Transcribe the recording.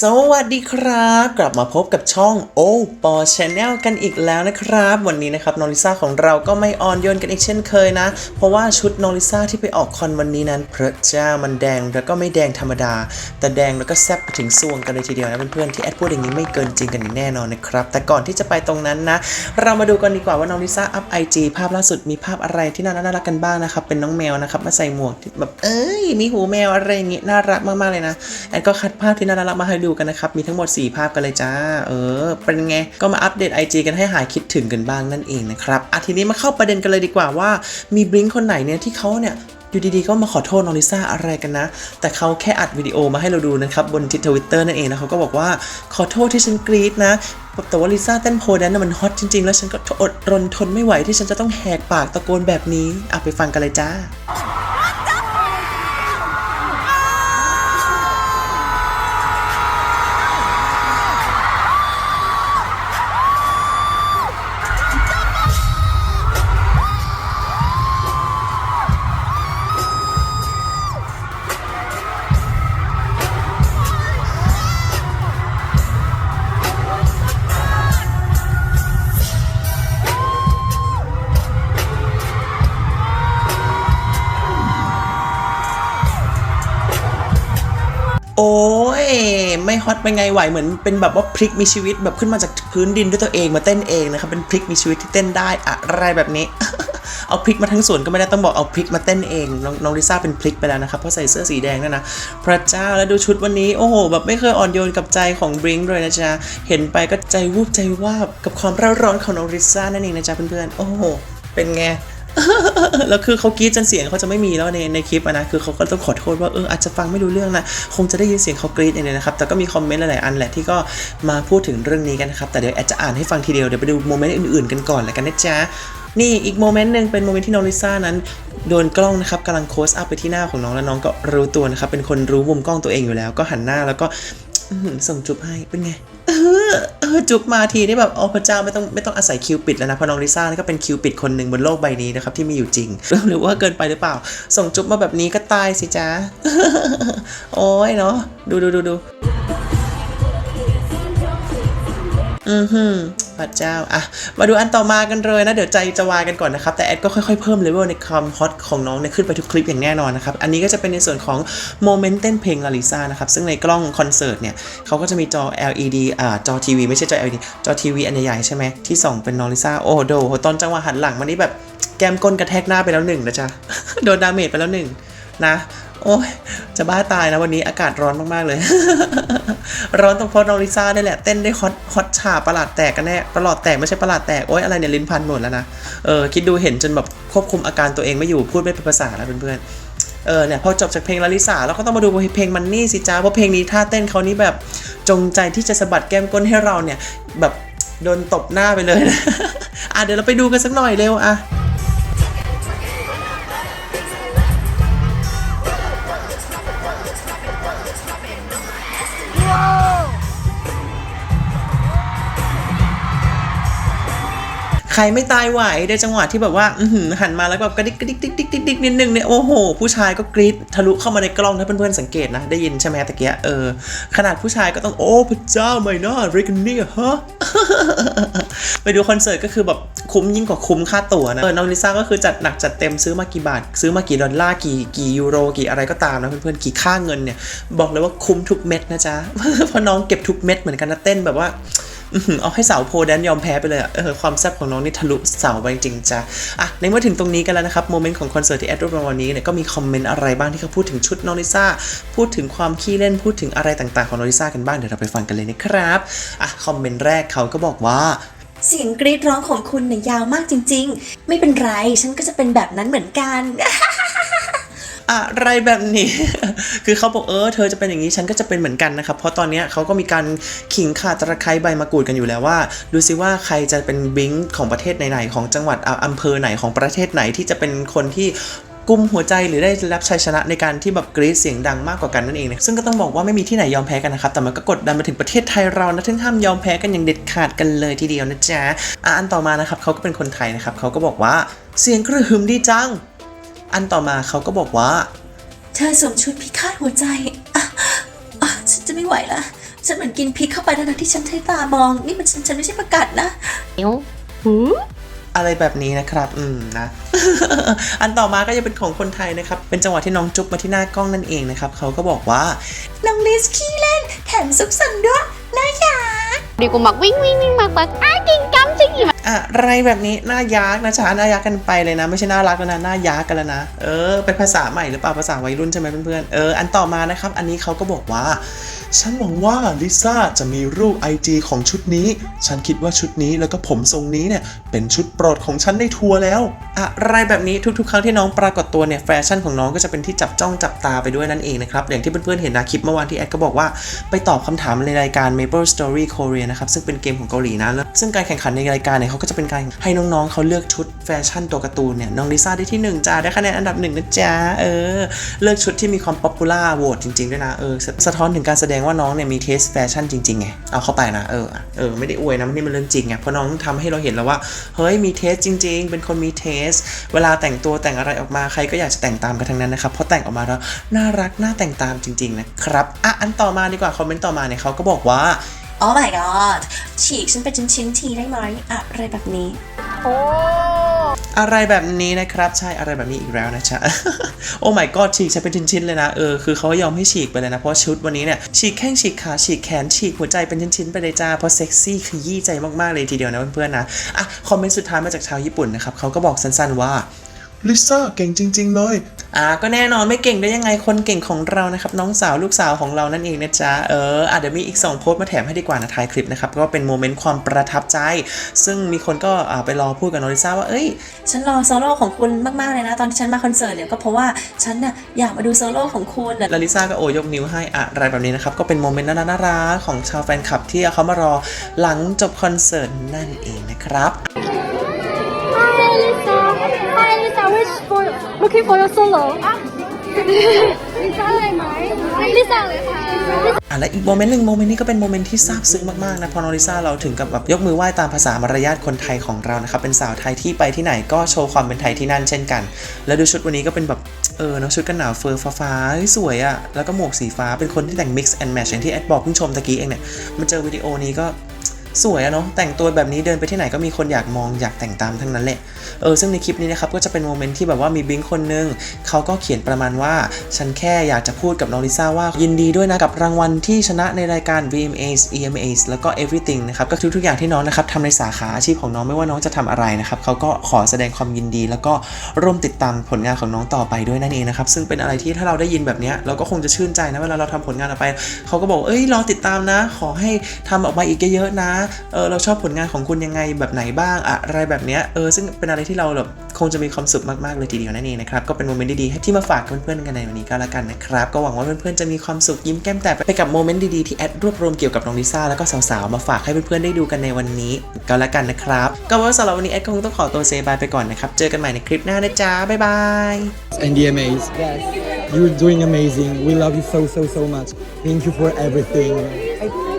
สวัสดีครับ กลับมาพบกับช่องโอปอชแนลกันอีกแล้วนะครับ วันนี้นะครับนอริซาของเราก็ไม่อ่อนโยนกันอีกเช่นเคยนะ เพราะว่าชุดนอริซาที่ไปออกคอนวันนี้นั้นพระเจ้ามันแดงแล้วก็ไม่แดงธรรมดา แต่แดงแล้วก็แซ่บไปถึงซวงกันเลยทีเดียวนะเพื่อนๆที่แอดพูดอย่างนี้ไม่เกินจริงกันแน่นอนนะครับ แต่ก่อนที่จะไปตรงนั้นนะ เรามาดูกันดีกว่าว่านอริซาอัพไอจีภาพล่าสุดมีภาพอะไรที่น่ารักกันบ้างนะครับเป็นน้องแมวนะครับมาใส่หมวกแบบเอ้ยมีหูแมวอะไรอย่างงี้น่ารักมากๆเลยนะแอดก็คัดภาพที่น่ารักมาให้ดูกันนะครับ มีทั้งหมด 4 ภาพกันเลยจ้า เออ เป็นไง ก็มาอัปเดต IG กันให้หายคิดถึงกันบ้างนั่นเองนะครับอะทีนี้มาเข้าประเด็นกันเลยดีกว่าว่ามีบลิงคนไหนเนี่ยที่เขาเนี่ยอยู่ดีๆ ก็มาขอโทษนอริซ่าอะไรกันนะ แต่เขาแค่อัดวิดีโอมาให้เราดูนะครับ บนทวิตเตอร์นั่นเองนะเขาก็บอกว่าขอโทษที่ฉันกรี๊ดนะแต่ว่าลิซ่าเต้นโพลแดนน่ะมันฮอตจริง ๆ แล้วฉันก็อดรนทนไม่ไหวที่ฉันจะต้องแหกปากตะโกนแบบนี้อะไปฟังกันเลยจ้า โอ้ยไม่ฮอตเป็นไงไหวเหมือนเป็นแบบว่าพริกมีชีวิตแบบขึ้นมาจากพื้นดินด้วยตัวเองมาเต้นเองนะครับเป็นพริกมีชีวิตที่เต้นได้อะไรแบบนี้ เอาพริกมาทั้งสวนก็ไม่ได้ต้องบอกเอาพริกมาเต้นเองน้องน้องลิซ่าเป็นพริกไปแล้วนะครับเพราะใส่เสื้อสีแดงนั่นนะพระเจ้าแล้วดูชุดวันนี้โอ้โหแบบไม่เคยอ่อนโยนกับใจของบริงเลยนะจ๊ะเห็นไปก็ใจวูบใจวาบกับความร่าร้อนของน้องลิซ่านั่นเองนะจ๊ะเพื่อนๆโอ้โหเป็นไง แล้วคือเขากรีดจนเสียงเขาจะไม่มีแล้วในในคลิปนะคือเขาก็ต้องขอโทษว่าเอออาจจะฟังไม่รู้เรื่องนะคงจะได้ยินเสียงเขากรีดเองเลยนะครับแต่ก็มีคอมเมนต์หลายๆอันแหละที่ก็มาพูดถึงเรื่องนี้กันนะครับแต่เดี๋ยวแอดจะอ่านให้ฟังทีเดียวเดี๋ยวไปดูโมเมนต์อื่นๆกันก่อนแล้วกันนะจ๊ะนี่อีกโมเมนต์หนึ่งเป็นโมเมนต์ที่น้องลิซ่านั้นโดนกล้องนะครับกำลังโคสอัพไปที่หน้าของน้องแล้วน้องก็รู้ตัวนะครับเป็นคนรู้มุมกล้องตัวเองอยู่แล้ว ก็หันหน้าแล้วก็ส่งจุ๊บให้เป็นไง ออเอจุ๊บมาทีนี่แบบโอ้พระเจ้าไม่ต้องไม่ต้องอาศัยคิวปิดแล้วนะเพราะน้องลิซ่านี่ก็เป็นคิวปิดคนหนึ่งบนโลกใบนี้นะครับที่มีอยู่จริงหรือว่าเกินไปหรือเปล่า ส่งจุ๊บมาแบบนี้ก็ตายสิจ้าโอ้ยเนาะดูดูดูดูอือหือ พระเจ้าอะมาดูอันต่อมากันเลยนะ เดี๋ยวใจจะวายกันก่อนนะครับ แต่แอดก็ค่อยๆเพิ่มเลเวลในความฮอตของน้องเนี่ยขึ้นไปทุกคลิปอย่างแน่นอนนะครับ อันนี้ก็จะเป็นในส่วนของโมเมนต์เต้นเพลงลาลิซ่านะครับ ซึ่งในกล้องคอนเสิร์ตเนี่ยเขาก็จะมีจอ LED อ่าจอทีวีไม่ใช่จอ LED จอทีวีอันใหญ่ๆใช่ไหมที่ส่องเป็นนอริซ่าโอ้โดตอนจังหวะหันหลังมานี่แบบแก้มก้นกระแทกหน้าไปแล้วหนึ่งนะจ๊ะโดนดาเมจไปแล้วหนึ่งนะ โอ้ยจะบ้าตายนะวันนี้อากาศร้อนมาก ๆ เลย ร้อนตรงเพราะน้องลิซ่านี่แหละ เต้นได้ฮอตฮอตฉาประหลาดแตกกันแน่ประหลอดแตกไม่ใช่ประหลาดแตก โอ้ยอะไรเนี่ยลิ้นพันหมดแล้วนะ เออ คิดดูเห็นจนแบบควบคุมอาการตัวเองไม่อยู่พูดไม่เป็นภาษาแล้วเพื่อนๆเออเนี่ยพอจบจากเพลงลาลิสาเราก็ต้องมาดูเพลงมันนี่สิจ้าเพราะเพลงนี้ท่าเต้นเขานี่แบบจงใจที่จะสะบัดแก้มก้นให้เราเนี่ยแบบโดนตบหน้าไปเลยนะอะเดี๋ยวเราไปดูกันสักหน่อยเร็วอะ รไม่ตายไหวในจังหวะที่แบบว่าหันมาแล้วแบบกระดิกกระดิกดิกดิกดิกดิกนิดนึงเนี่ยโอ้โห ผู้ชายก็กรี๊ดทะลุเข้ามาในกล้องถ้าเพื่อนๆสังเกตนะ ได้ยินใช่ไหมตะเกียเออ ขนาดผู้ชายก็ต้องโอ้พระเจ้าไม่น่าเรกันนี่ฮะไปดูคอนเสิร์ตก็คือแบบคุ้มยิ่งกว่าคุ้มค่าตั๋วนะเออน้องลิซ่าก็คือจัดหนักจัดเต็มซื้อมากี่บาท ซื้อมากี่ดอลลาร์กี่กี่ยูโรกี่อะไรก็ตามนะเพื่อนๆกี่ค่าเงินเนี่ย บอกเลยว่าคุ้มทุกเม็ดนะจ๊ะเพราะน้องเก็บทุกเม็ดเหมือนกันนะเต้นแบบว่า เอาให้สาวโพแดนยอมแพ้ไปเลยอะเออความแซ่บของน้องนี่ทะลุเสาไปจริงจ้ะอะในเมื่อถึงตรงนี้กันแล้วนะครับโมเมนต์ของคอนเสิร์ตที่แอดรูปมาวันนี้เนี่ยก็มีคอมเมนต์อะไรบ้างที่เขาพูดถึงชุดน้องลิซ่าพูดถึงความขี้เล่นพูดถึงอะไรต่างๆของน้องลิซ่ากันบ้างเดี๋ยวเราไปฟังกันเลยนะครับอะคอมเมนต์แรกเขาก็บอกว่าเสียงกรีดร้องของคุณเนี่ยยาวมากจริง ๆ ไม่เป็นไร ฉันก็จะเป็นแบบนั้นเหมือนกัน อะไรแบบนี้ คือเขาบอกเออเธอจะเป็นอย่างนี้ฉันก็จะเป็นเหมือนกันนะครับ เพราะตอนนี้เขาก็มีการขิงข่าตะไคร้ใบมะกรูดกันอยู่แล้วว่า ดูซิว่าใครจะเป็นบิงของประเทศไหนๆของจังหวัดอะอำเภอไหนของประเทศไหนที่จะเป็นคนที่กุมหัวใจหรือได้รับชัยชนะในการที่แบบกรี๊ดเสียงดังมากกว่ากันนั่นเองนะซึ่งก็ต้องบอกว่าไม่มีที่ไหนยอมแพ้กันนะครับ แต่มันก็กดดันมาถึงประเทศไทยเรานะถึงห้ามยอมแพ้กันอย่างเด็ดขาดกันเลยทีเดียวนะจ๊ะอะอันต่อมานะครับเขาก็เป็นคนไทยนะครับเขาก็บอกว่าเสียงกระหึ่มดีจัง อันต่อมาเขาก็บอกว่า เธอสวมชุดพิฆาตหัวใจอะฉันจะไม่ไหวละ ฉันเหมือนกินพิกเข้าไปแล้วนะที่ฉันใช้ตามอง นี่มันฉันฉันไม่ใช่ประกาศนะ เอ้วหืมอะไรแบบนี้นะครับ อืมนะ อันต่อมาก็จะเป็นของคนไทยนะครับ เป็นจังหวะที่น้องจุ๊บมาที่หน้ากล้องนั่นเองนะครับ เขาก็บอกว่า น้องลิสขี้เล่น แถมซุกซนด้วยนะยาดีกูมักวิ่งวิ่งวิ่งมักกว่อ้ากิงก จริงอะไรแบบนี้น่ายากนะจ๊ะน่ายากกันไปเลยนะ ไม่ใช่น่ารักแล้วนะน่ายากกันแล้วนะ เออ เป็นภาษาใหม่หรือเปล่าภาษาวัยรุ่นใช่ไหมเพื่อนๆเอออันต่อมานะครับ อันนี้เขาก็บอกว่า ฉันหวังว่าลิซ่าจะมีรูปไอจีของชุดนี้ ฉันคิดว่าชุดนี้แล้วก็ผมทรงนี้เนี่ย เป็นชุดโปรดของฉันในทัวร์แล้ว อะไรแบบนี้ทุกๆ ครั้งที่น้องปรากฏตัวเนี่ยแฟชั่นของน้องก็จะเป็นที่จับจ้องจับตาไปด้วยนั่นเองนะครับอย่างที่เพื่อนๆเห็นนะคลิปเมื่อวานที่แอดก็บอกว่าไปตอบคำถามในรายการ Maple Story Korea นะครับซึ่งเป็นเกมของเกาหลีนะซึ่งการแข่งขันในรายการเนี่ยเขาก็จะเป็นการให้น้องๆเขาเลือกชุดแฟชั่นตัวการ์ตูนเนี่ยน้องลิซ่าได้ที่หนึ่งจ้าได้คะแนนอันดับหนึ่งนะจ๊ะเออเลือกชุดที่มีความป๊อปปูล่าโหวตจริงๆด้วยนะเออสะท้อนถึงการแสดงว่าน้องเนี่ยมีเทสแฟชั่นจริงๆไงเอาเข้าไปนะเออเออไม่ได้อวยนะนี่มันเรื่องจริงไงเพราะน้องทำให้เราเห็นแล้วว่าเฮ้ยมีเทสจริง ๆ เป็นคนมีเทส เวลาแต่งตัวแต่งอะไรออกมาใครก็อยากจะแต่งตามกันทั้งนั้นนะครับเพราะแต่งออกมาแล้วน่ารักน่าแต่งตามจริงๆนะครับอะอันต่อมาดีกว่าคอมเมนต์ต่อมาเนี่ยเขาก็บอกว่า Oh my god ฉีกฉันเป็นชิ้นๆทีได้ไหมอะไรแบบนี้อะไรแบบนี้นะครับใช่อะไรแบบนี้อีกแล้วนะจ๊ะ โอ้ my god ฉีกใช้เป็นชิ้นๆเลยนะเออคือเขายอมให้ฉีกไปเลยนะ เพราะชุดวันนี้เนี่ยฉีกแข้งฉีกขาฉีกแขนฉีกหัวใจเป็นชิ้นๆไปเลยจ้าเพราะเซ็กซี่ขยี้ใจมากๆเลยทีเดียวนะเพื่อนๆนะอะคอมเมนต์สุดท้ายมาจากชาวญี่ปุ่นนะครับเขาก็บอกสั้นๆว่าลิซ่าเก่งจริง ๆ เลย อ่าก็แน่นอนไม่เก่งได้ยังไงคนเก่งของเรานะครับ น้องสาวลูกสาวของเรานั่นเองนะจ๊ะเอออะเดี๋ยวมีอีก 2 โพสต์มาแถมให้ดีกว่านะท้ายคลิปนะครับ ก็เป็นโมเมนต์ความประทับใจ ซึ่งมีคนก็อ่าไปรอพูดกับน้องลิซ่าว่าเอ้ย ฉันรอโซโล่ของคุณมากๆเลยนะ ตอนที่ฉันมาคอนเสิร์ตเนี่ยก็เพราะว่าฉันน่ะอยากมาดูโซโล่ของคุณน่ะแล้วลิซ่าก็โอยกนิ้วให้อะไรแบบนี้นะครับ ก็เป็นโมเมนต์น่ารักๆของชาวแฟนคลับที่เขามารอหลังจบคอนเสิร์ตนั่นเองนะครับ Hi Lisa Hi Lisa wish for looking for your solo Lisa เลยไหม Lisa เลยค่ะอะและอีกโมเมนต์หนึ่งโมเมนต์นี้ก็เป็นโมเมนต์ที่ซาบซึ้งมากๆนะเพอน้องลิซ่าเราถึงกับแบบยกมือไหว้ตามภาษามารยาทคนไทยของเรานะครับเป็นสาวไทยที่ไปที่ไหนก็โชว์ความเป็นไทยที่นั่นเช่นกัน แล้วดูชุดวันนี้ก็เป็นแบบเออเนอะชุดกันหนาวเฟอร์ฟ้าๆเฮ้ยสวยอะ่ะแล้วก็หมวกสีฟ้าเป็นคนที่แต่ง mix and match อย่างที่แอดบอกเพิ่งชมตะกี้เองเนี่ยมาเจอวิดีโอนี้ก็ สวยอะเนาะแต่งตัวแบบนี้เดินไปที่ไหนก็มีคนอยากมองอยากแต่งตามทั้งนั้นแหละเออซึ่งในคลิปนี้นะครับก็จะเป็นโมเมนต์ที่แบบว่ามีบิงคนนึงเขาก็เขียนประมาณว่า ฉันแค่อยากจะพูดกับน้องลิซ่าว่ายินดีด้วยนะกับรางวัลที่ชนะในรายการ VMAs EMAs แล้วก็ Everything นะครับก็ทุกๆอย่างที่น้องนะครับทำในสาขาอาชีพของน้องไม่ว่าน้องจะทำอะไรนะครับเขาก็ขอแสดงความยินดี แล้วก็ร่วมติดตามผลงานของน้องต่อไปด้วยนั่นเองนะครับซึ่งเป็นอะไรที่ถ้าเราได้ยินแบบเนี้ยเราก็คงจะชื่นใจนะเวลาเราทำผลงานออกไปเขาก็บอกเอ้ยรอติดตามนะ ขอให้ทำออกมาอีกเยอะๆนะเออเราชอบผลงานของคุณยังไงแบบไหนบ้างอะไรแบบเนี้ยเออซึ่งเป็นอะไรที่เราแบบคงจะมีความสุขมากๆเลยทีเดียวนั่นเองนะครับก็เป็นโมเมนต์ดีๆให้ที่มาฝากเพื่อนๆกันในวันนี้ก็แล้วกันนะครับก็หวังว่าเพื่อนๆจะมีความสุขยิ้มแก้มแตกไปกับโมเมนต์ดีๆที่แอดรวบรวมเกี่ยวกับน้องลิซ่าแล้วก็สาวๆมาฝากให้เพื่อนๆได้ดูกันในวันนี้ก็แล้วกันนะครับก็ว่าสำหรับวันนี้แอดคงต้องขอตัวเซบายไปก่อนนะครับเจอกันใหม่ในคลิปหน้านะจ๊ะบ๊ายบาย and DMAs. Yes. You're doing amazing. We love you so, so, so much. Thank you for everything.